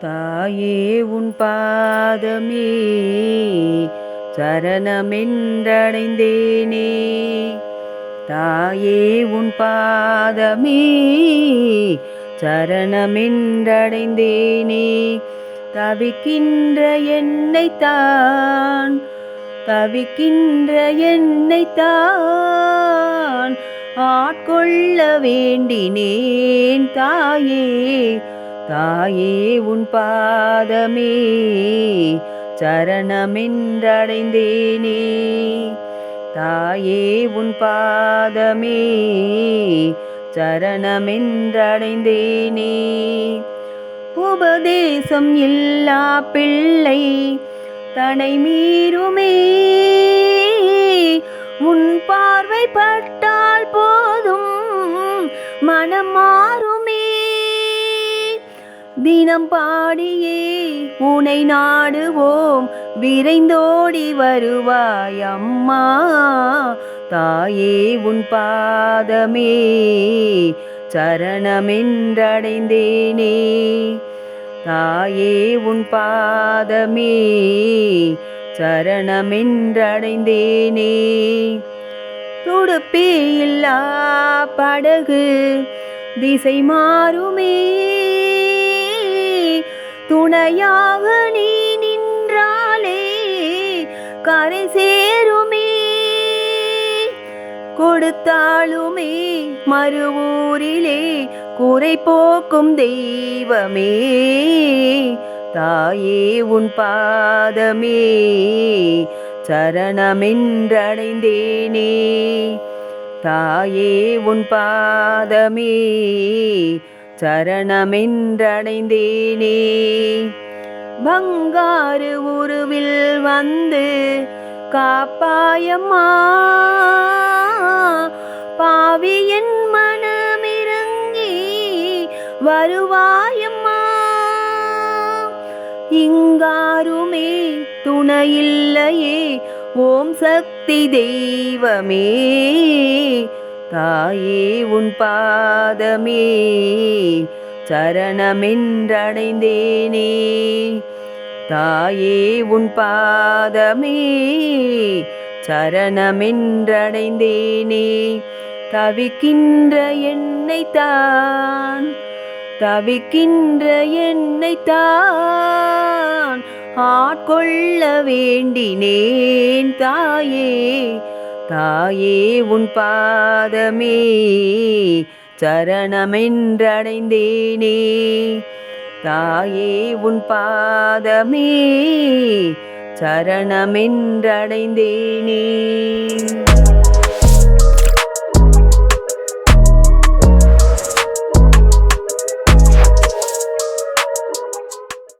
தாயே உன் பாதமே சரணமென்றடைந்தேனே. தாயே உன் பாதமே சரணமென்றடைந்தேனே. தவிக்கின்ற என்னை தான் தவிக்கின்ற என்னை தான் ஆட்கொள்ள வேண்டினேன். தாயே தாயே உன் பாதமே சரணமென்றடைந்தேனே. தாயே உன் பாதமே சரணமென்றடைந்தேனே. உபதேசம் இல்லா பிள்ளை தனை மீறுமே. உன் பார்வை பட்டால் போதும் மனம் மாறுமே. தினம் பாடியே உனை நாடுவோம் விரைந்தோடி வருவாய் அம்மா. தாயே உன் பாதமே சரணமென்றடைந்தேனே. தாயே உன் பாதமே சரணமென்றடைந்தேனே. துடுப்பே இல்லா படகு திசை மாறுமே. துணையாக நீ நின்றாலே கரை சேருமே. கொடுத்தாலுமே மறுவூரிலே குறை போக்கும் தெய்வமே. தாயே உன் பாதமே சரணமென்றடைந்தேனே. தாயே உன் பாதமே சரணமென்றடைந்தேனே. பங்காறு உருவில் வந்து காப்பாயம்மா. பாவியன் மனமிறங்கி வருவாயம்மா. இங்காருமே துணையில்லையே ஓம் சக்தி தெய்வமே. தாயே உன் பாதமே சரணமென்றடைந்தேனே. தாயே உன் பாதமே சரணமென்றடைந்தேனே. தவிக்கின்ற என்னை தான் தவிக்கின்ற என்னை தான் ஆட்கொள்ள வேண்டினேன் தாயே. தாயே உன் பாதமே சரணமென்றடைந்தேனே. தாயே உன் பாதமே சரணமென்றடைந்தேனே.